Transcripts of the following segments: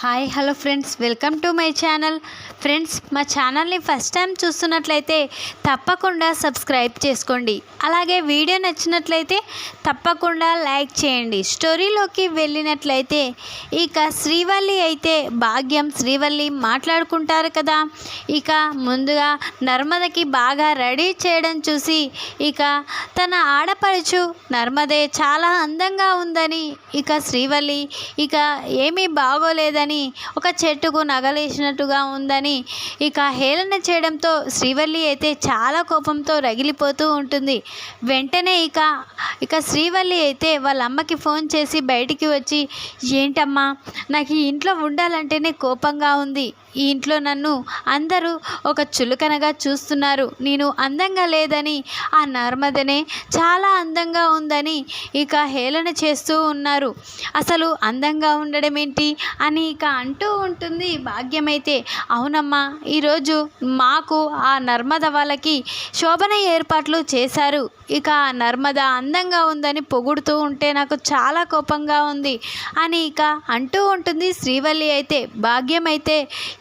Hi hello friends. Welcome to my channel. Friends మా ఛానల్ని first time చూస్తున్నట్లయితే తప్పకుండా సబ్స్క్రైబ్ చేసుకోండి. అలాగే వీడియో నచ్చినట్లయితే తప్పకుండా లైక్ చేయండి. స్టోరీలోకి వెళ్ళినట్లయితే ఇక శ్రీవల్లి అయితే భాగ్యం శ్రీవల్లి మాట్లాడుకుంటారు కదా. ఇక ముందుగా నర్మదకి బాగా రెడీ చేయడం చూసి ఇక తన ఆడపడుచు నర్మదే చాలా అందంగా ఉందని ఇక శ్రీవల్లి ఇక ఏమీ బాగోలేదని ఒక చెట్టుకు నగలేసినట్టుగా ఉందని ఇక హేళన చేయడంతో శ్రీవల్లి అయితే చాలా కోపంతో రగిలిపోతూ ఉంటుంది. వెంటనే ఇక ఇక శ్రీవల్లి అయితే వాళ్ళ అమ్మకి ఫోన్ చేసి బయటికి వచ్చి ఏంటమ్మా నాకు ఈ ఇంట్లో ఉండాలంటేనే కోపంగా ఉంది. ఈ ఇంట్లో నన్ను అందరూ ఒక చులకనగా చూస్తున్నారు. నేను అందంగా లేదని ఆ నర్మదనే చాలా అందంగా ఉందని ఇక హేళన చేస్తూ ఉన్నారు. అసలు అందంగా ఉండడం ఏంటి అని ఇక అంటూ ఉంటుంది భాగ్యమైతే. అవునమ్మా ఈరోజు మాకు ఆ నర్మద వాళ్ళకి శోభన ఏర్పాట్లు చేశారు. ఇక ఆ నర్మద అందంగా ఉందని పొగుడుతూ ఉంటే నాకు చాలా కోపంగా ఉంది అని ఇక అంటూ ఉంటుంది శ్రీవల్లి అయితే. భాగ్యం అయితే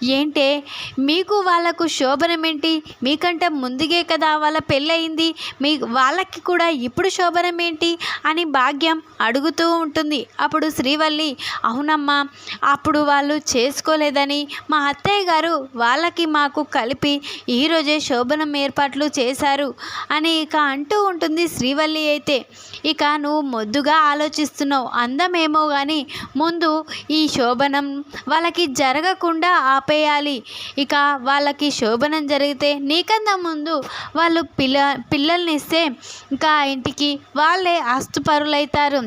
ఏంటే? మీకు వాళ్ళకు శోభనం ఏంటి? మీకంటే ముందుగే కదా వాళ్ళ పెళ్ళయింది. మీ వాళ్ళకి కూడా ఇప్పుడు శోభనం ఏంటి? అని భాగ్యం అడుగుతూ ఉంటుంది. అప్పుడు శ్రీవల్లి అవునమ్మా అప్పుడు వాళ్ళు చేసుకోలేదని మా అత్తయ్య గారు వాళ్ళకి మాకు కలిపి ఈరోజే శోభనం ఏర్పాట్లు చేశారు అని ఇక అంటూ ఉంటుంది శ్రీవల్లి అయితే. ఇక నువ్వు మొద్దుగా ఆలోచిస్తున్నావు అందమేమో కానీ ముందు ఈ శోభనం వాళ్ళకి జరగకుండా ఆపేయాలి. ఇక వాళ్ళకి శోభనం జరిగితే నీకన్నా ముందు వాళ్ళు పిల్ల పిల్లల్ని ఇస్తే ఇంకా ఇంటికి వాళ్ళే ఆస్తుపరులవుతారు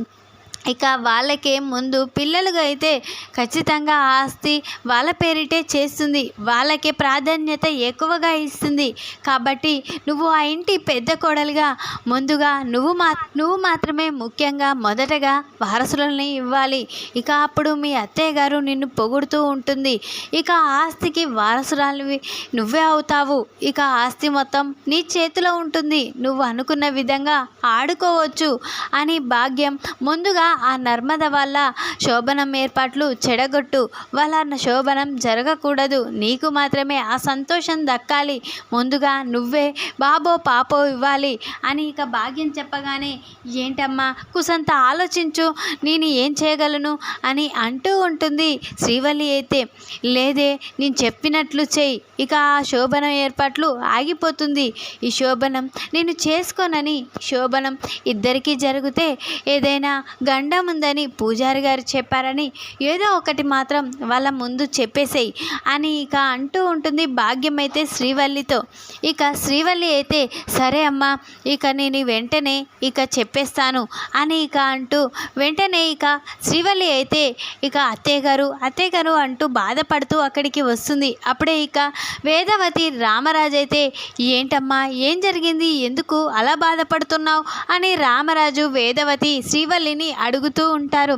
ఇక వాళ్ళకే ముందు పిల్లలుగా అయితే ఖచ్చితంగా ఆస్తి వాళ్ళ పేరిటే చేస్తుంది. వాళ్ళకే ప్రాధాన్యత ఎక్కువగా ఇస్తుంది. కాబట్టి నువ్వు ఆ ఇంటి పెద్ద కోడలుగా ముందుగా నువ్వు మా నువ్వు మాత్రమే ముఖ్యంగా మొదటగా వారసులని ఇవ్వాలి. ఇక అప్పుడు మీ అత్తయ్య గారు నిన్ను పొగుడుతూ ఉంటుంది. ఇక ఆస్తికి వారసురాలివి నువ్వే అవుతావు. ఇక ఆస్తి మొత్తం నీ చేతిలో ఉంటుంది. నువ్వు అనుకున్న విధంగా ఆడుకోవచ్చు అని భాగ్యం ముందుగా ఆ నర్మద వల్ల శోభనం ఏర్పాట్లు చెడగొట్టు. వాళ్ళ శోభనం జరగకూడదు. నీకు మాత్రమే ఆ సంతోషం దక్కాలి. ముందుగా నువ్వే బాబో పాపో ఇవ్వాలి. అని ఇక భాగ్యం చెప్పగానే ఏంటమ్మా కుసంత ఆలోచించు. నేను ఏం చేయగలను? అని అంటూ ఉంటుంది శ్రీవల్లి అయితే. లేదే నేను చెప్పినట్లు చేయి ఇక ఆ శోభనం ఏర్పాట్లు ఆగిపోతుంది. ఈ శోభనం నేను చేసుకోనని. శోభనం ఇద్దరికీ జరిగితే ఏదైనా దండం ఉందని పూజారి గారు చెప్పారని ఏదో ఒకటి మాత్రం వాళ్ళ ముందు చెప్పేసేయి అని ఇక అంటూ ఉంటుంది భాగ్యం అయితే శ్రీవల్లితో. ఇక శ్రీవల్లి అయితే సరే అమ్మా ఇక నేను వెంటనే ఇక చెప్పేస్తాను అని ఇక అంటూ వెంటనే ఇక శ్రీవల్లి అయితే ఇక అత్తయ్య గారు అత్తయ్య గారు అంటూ బాధపడుతూ అక్కడికి వస్తుంది. అప్పుడే ఇక వేదవతి రామరాజు అయితే ఏంటమ్మా ఏం జరిగింది? ఎందుకు అలా బాధపడుతున్నావు? అని రామరాజు వేదవతి శ్రీవల్లిని అడుగుతూ ఉంటారు.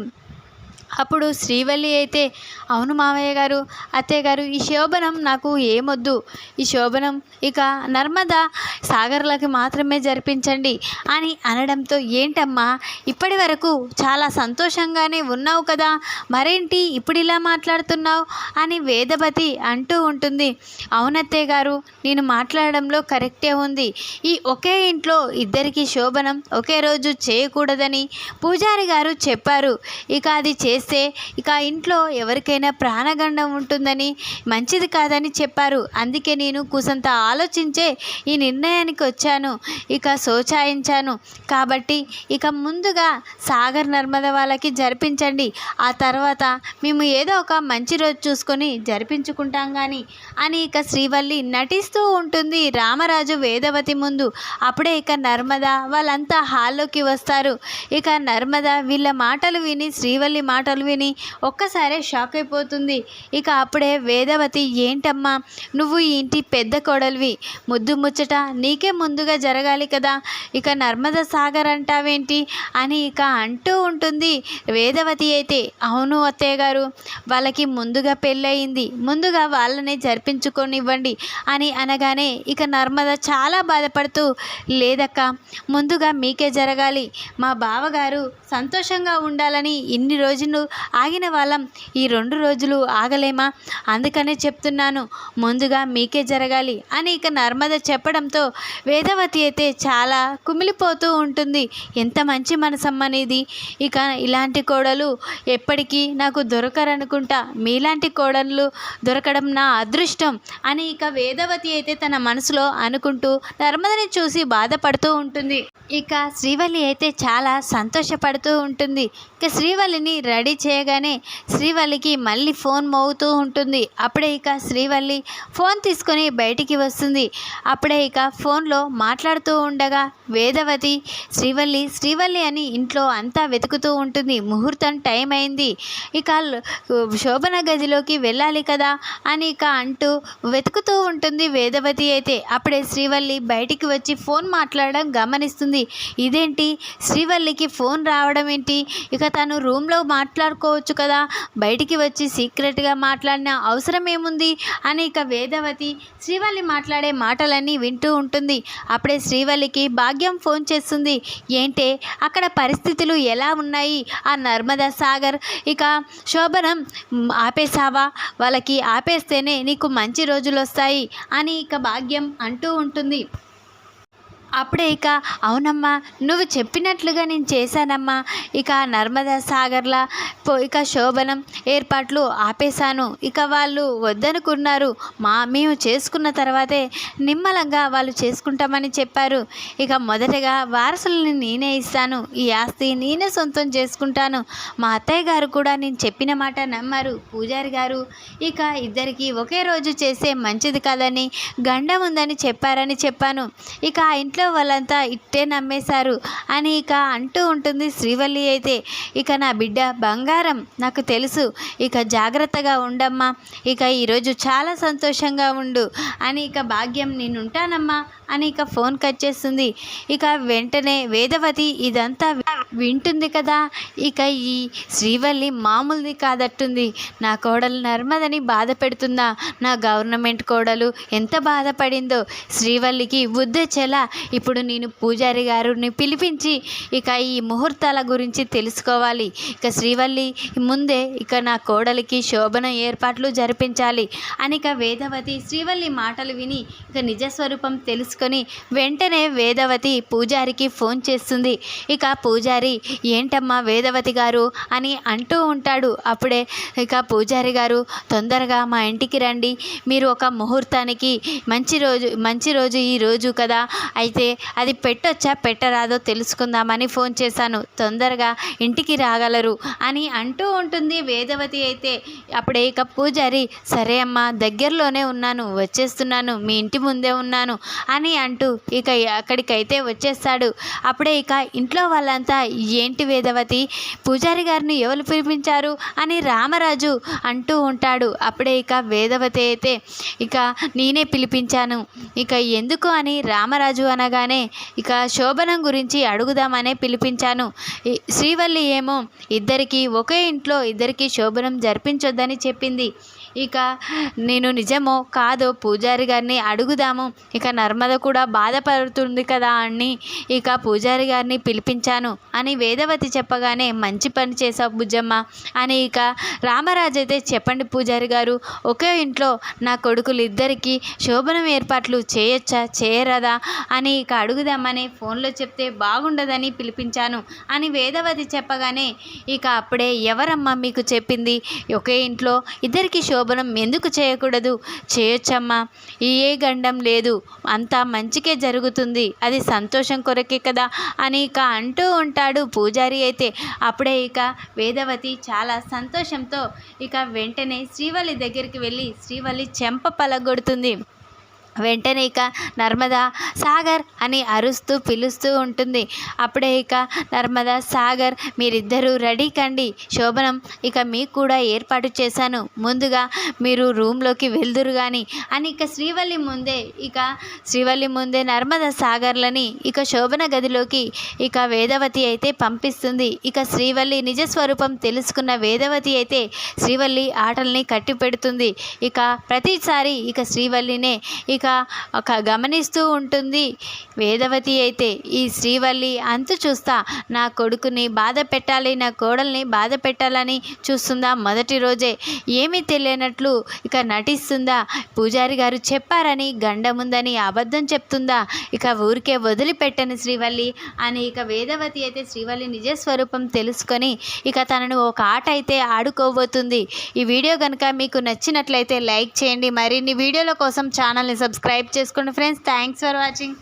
అప్పుడు శ్రీవల్లి అయితే అవును మామయ్య గారు అత్తయ్య గారు ఈ శోభనం నాకు ఏమొద్దు. ఈ శోభనం ఇక నర్మదా సాగర్లకి మాత్రమే జరిపించండి అని అనడంతో ఏంటమ్మా ఇప్పటి వరకు చాలా సంతోషంగానే ఉన్నావు కదా మరేంటి ఇప్పుడు ఇలా మాట్లాడుతున్నావు? అని వేదవతి అంటూ ఉంటుంది. అవునత్తయ్య గారు నేను మాట్లాడడంలో కరెక్టే ఉంది. ఈ ఒకే ఇంట్లో ఇద్దరికి శోభనం ఒకే రోజు చేయకూడదని పూజారి గారు చెప్పారు. ఇక అది చేస్తే ఇక ఇంట్లో ఎవరికైనా ప్రాణగండం ఉంటుందని మంచిది కాదని చెప్పారు. అందుకే నేను కూసంత ఆలోచించే ఈ నిర్ణయానికి వచ్చాను. ఇక సోచాయించాను. కాబట్టి ఇక ముందుగా సాగర్ నర్మద వాళ్ళకి జరిపించండి. ఆ తర్వాత మేము ఏదో ఒక మంచి రోజు చూసుకొని జరిపించుకుంటాం కానీ అని ఇక శ్రీవల్లి నటిస్తూ ఉంటుంది రామరాజు వేదవతి ముందు. అప్పుడే ఇక నర్మద వాళ్ళంతా హాల్లోకి వస్తారు. ఇక నర్మద వీళ్ళ మాటలు విని శ్రీవల్లి మాటలు విని ఒక్కసారే షాక్ అయిపోతుంది. ఇక అప్పుడే వేదవతి ఏంటమ్మా నువ్వు ఈ ఇంటి పెద్ద కోడలివి. ముద్దు ముచ్చట నీకే ముందుగా జరగాలి కదా. ఇక నర్మద సాగర్ అంటావేంటి? అని ఇక అంటూ ఉంటుంది వేదవతి అయితే. అవును అత్తయ్య గారు వాళ్ళకి ముందుగా పెళ్ళయింది. ముందుగా వాళ్ళనే జరిపించుకొనివ్వండి అని అనగానే ఇక నర్మద చాలా బాధపడుతూ లేదక్క ముందుగా మీకే జరగాలి. మా బావగారు సంతోషంగా ఉండాలని ఇన్ని రోజులు ఆగిన వాళ్ళం. ఈ రెండు రోజులు ఆగలేమా? అందుకనే చెప్తున్నాను ముందుగా మీకే జరగాలి అని ఇక నర్మద చెప్పడంతో వేదవతి అయితే చాలా కుమిలిపోతూ ఉంటుంది. ఎంత మంచి మనసమ్మనేది. ఇక ఇలాంటి కోడలు ఎప్పటికీ నాకు దొరకరనుకుంటా. మీలాంటి కోడళ్ళు దొరకడం నా అదృష్టం అని ఇక వేదవతి అయితే తన మనసులో అనుకుంటూ నర్మదని చూసి బాధపడుతూ ఉంటుంది. ఇక శ్రీవల్లి అయితే చాలా సంతోషపడుతూ ఉంటుంది. ఇక శ్రీవల్లిని రెడీ రెడీ చేయగానే శ్రీవల్లికి మళ్ళీ ఫోన్ మోగుతూ ఉంటుంది. అప్పుడే ఇక శ్రీవల్లి ఫోన్ తీసుకొని బయటికి వస్తుంది. అప్పుడే ఇక ఫోన్లో మాట్లాడుతూ ఉండగా వేదవతి శ్రీవల్లి శ్రీవల్లి అని ఇంట్లో అంతా వెతుకుతూ ఉంటుంది. ముహూర్తం టైం అయింది. ఇక శోభన గదిలోకి వెళ్ళాలి కదా అని ఇక అంటూ వెతుకుతూ ఉంటుంది వేదవతి అయితే. అప్పుడే శ్రీవల్లి బయటికి వచ్చి ఫోన్ మాట్లాడడం గమనిస్తుంది. ఇదేంటి? శ్రీవల్లికి ఫోన్ రావడం ఏంటి? ఇక తను రూమ్లో మాట్లాడుకోవచ్చు కదా. బయటికి వచ్చి సీక్రెట్గా మాట్లాడిన అవసరం ఏముంది? అని ఇక వేదవతి శ్రీవల్లి మాట్లాడే మాటలన్నీ వింటూ ఉంటుంది. అప్పుడే శ్రీవల్లికి భాగ్యం ఫోన్ చేస్తుంది. ఏంటే అక్కడ పరిస్థితులు ఎలా ఉన్నాయి? ఆ నర్మదా సాగర్ ఇక శోభనం ఆపేసావా వాళ్ళకి ఆపేస్తేనే నీకు మంచి రోజులు వస్తాయి అని ఇక భాగ్యం అంటూ ఉంటుంది. అప్పుడే ఇక అవునమ్మా నువ్వు చెప్పినట్లుగా నేను చేశానమ్మా. ఇక నర్మదా సాగర్ల పో ఇక శోభనం ఏర్పాట్లు ఆపేశాను. ఇక వాళ్ళు వద్దనుకున్నారు. మా మేము చేసుకున్న తర్వాతే నిమ్మలంగా వాళ్ళు చేసుకుంటామని చెప్పారు. ఇక మొదటగా వారసులను నేనే ఇస్తాను. ఈ ఆస్తి నేనే సొంతం చేసుకుంటాను. మా అత్తయ్య గారు కూడా నేను చెప్పిన మాట నమ్మారు. పూజారి గారు ఇక ఇద్దరికి ఒకే రోజు చేసే మంచిది కాదని గండం ఉందని చెప్పారని చెప్పాను. ఇక ఆ ఇంట్లో వాళ్ళంతా ఇట్టే నమ్మేశారు అని ఇక అంటూ ఉంటుంది శ్రీవల్లి అయితే. ఇక నా బిడ్డ బంగారం నాకు తెలుసు. ఇక జాగ్రత్తగా ఉండమ్మా. ఇక ఈరోజు చాలా సంతోషంగా ఉండు అని ఇక భాగ్యం నేను ఉంటానమ్మా అని ఇక ఫోన్ కట్ చేస్తుంది. ఇక వెంటనే వేదవతి ఇదంతా వింటుంది కదా. ఇక ఈ శ్రీవల్లి మామూలుది కాదట్టుంది. నా కోడలు నర్మదని బాధ పెడుతుందా? నా గవర్నమెంట్ కోడలు ఎంత బాధపడిందో. శ్రీవల్లికి బుద్ధొచ్చేలా ఇప్పుడు నేను పూజారి గారిని పిలిపించి ఇక ఈ ముహూర్తాల గురించి తెలుసుకోవాలి. ఇక శ్రీవల్లి ముందే ఇక నా కోడలికి శోభన ఏర్పాట్లు జరిపించాలి. అని ఇక వేదవతి శ్రీవల్లి మాటలు విని ఇక నిజస్వరూపం తెలుసుకొని వెంటనే వేదవతి పూజారికి ఫోన్ చేస్తుంది. ఇక పూజారి ఏంటమ్మా వేదవతి గారు? అని అంటూ ఉంటాడు. అప్పుడే ఇక పూజారి గారు తొందరగా మా ఇంటికి రండి. మీరు ఒక ముహూర్తానికి మంచి రోజు మంచి రోజు ఈ రోజు కదా. అయితే అది పెట్టొచ్చా పెట్టరాదో తెలుసుకుందామని ఫోన్ చేశాను. తొందరగా ఇంటికి రాగలరు అని అంటూ ఉంటుంది వేదవతి అయితే. అప్పుడే ఇక పూజారి సరే అమ్మా దగ్గరలోనే ఉన్నాను వచ్చేస్తున్నాను మీ ఇంటి ముందే ఉన్నాను అని అంటూ ఇక అక్కడికైతే వచ్చేస్తాడు. అప్పుడే ఇక ఇంట్లో వాళ్ళంతా ఏంటి వేదవతి పూజారి గారిని ఎవరు పిలిపించారు? అని రామరాజు అంటూ ఉంటాడు. అప్పుడే ఇక వేదవతి అయితే ఇక నేనే పిలిపించాను. ఇక ఎందుకు? అని రామరాజు అని అనగానే ఇక శోభనం గురించి అడుగుదామనే పిలిపించాను. శ్రీవల్లి ఏమో ఇద్దరికి ఒకే ఇంట్లో ఇద్దరికి శోభనం జరిపించొద్దని చెప్పింది. ఇక నేను నిజమో కాదో పూజారి గారిని అడుగుదాము. ఇక నర్మద కూడా బాధపడుతుంది కదా అని ఇక పూజారి గారిని పిలిపించాను అని వేదవతి చెప్పగానే మంచి పని చేసావు బుజ్జమ్మ అని ఇక రామరాజు అయితే చెప్పండి పూజారి గారు. ఒకే ఇంట్లో నా కొడుకులు ఇద్దరికి శోభనం ఏర్పాట్లు చేయొచ్చా? చేయరాదా? అని ఇక అడుగుదామని ఫోన్లో చెప్తే బాగుండదని పిలిపించాను అని వేదవతి చెప్పగానే ఇక అప్పుడే ఎవరమ్మా మీకు చెప్పింది? ఒకే ఇంట్లో ఇద్దరికి శోభ శోభనం ఎందుకు చేయకూడదు? చేయొచ్చమ్మా. ఏ గండం లేదు. అంతా మంచికే జరుగుతుంది. అది సంతోషం కొరకే కదా అని ఇక అంటూ ఉంటాడు పూజారి అయితే. అప్పుడే ఇక వేదవతి చాలా సంతోషంతో ఇక వెంటనే శ్రీవల్లి దగ్గరికి వెళ్ళి శ్రీవల్లి చెంప పలగొడుతుంది. వెంటనే ఇక నర్మదా సాగర్ అని అరుస్తూ పిలుస్తూ ఉంటుంది. అప్పుడే ఇక నర్మదా సాగర్ మీరిద్దరూ రెడీ కండి. శోభనం ఇక మీకు కూడా ఏర్పాటు చేశాను. ముందుగా మీరు రూమ్లోకి వెళ్దురు కానీ అని ఇక శ్రీవల్లి ముందే ఇక శ్రీవల్లి ముందే నర్మదా సాగర్లని ఇక శోభన గదిలోకి ఇక వేదవతి అయితే పంపిస్తుంది. ఇక శ్రీవల్లి నిజస్వరూపం తెలుసుకున్న వేదవతి అయితే శ్రీవల్లి ఆటల్ని కట్టి పెడుతుంది ఇక ప్రతిసారి ఇక శ్రీవల్లినే ఇక ఇక ఒక గమనిస్తూ ఉంటుంది. వేదవతి అయితే ఈ శ్రీవల్లి అంతు చూస్తా. నా కొడుకుని బాధ పెట్టాలి నా కోడల్ని బాధ పెట్టాలని చూస్తుందా మొదటి రోజే? ఏమీ తెలియనట్లు ఇక నటిస్తుందా? పూజారి గారు చెప్పారని గండముందని అబద్ధం చెప్తుందా? ఇక ఊరికే వదిలిపెట్టని శ్రీవల్లి అని ఇక వేదవతి అయితే శ్రీవల్లి నిజస్వరూపం తెలుసుకొని ఇక తనను ఒక ఆట అయితే ఆడుకోబోతుంది. ఈ వీడియో కనుక మీకు నచ్చినట్లయితే లైక్ చేయండి. మరిన్ని వీడియోల కోసం ఛానల్ని సబ్స్క్రైబ్ చేసుకోండి ఫ్రెండ్స్ థ్యాంక్స్ ఫర్ వాచింగ్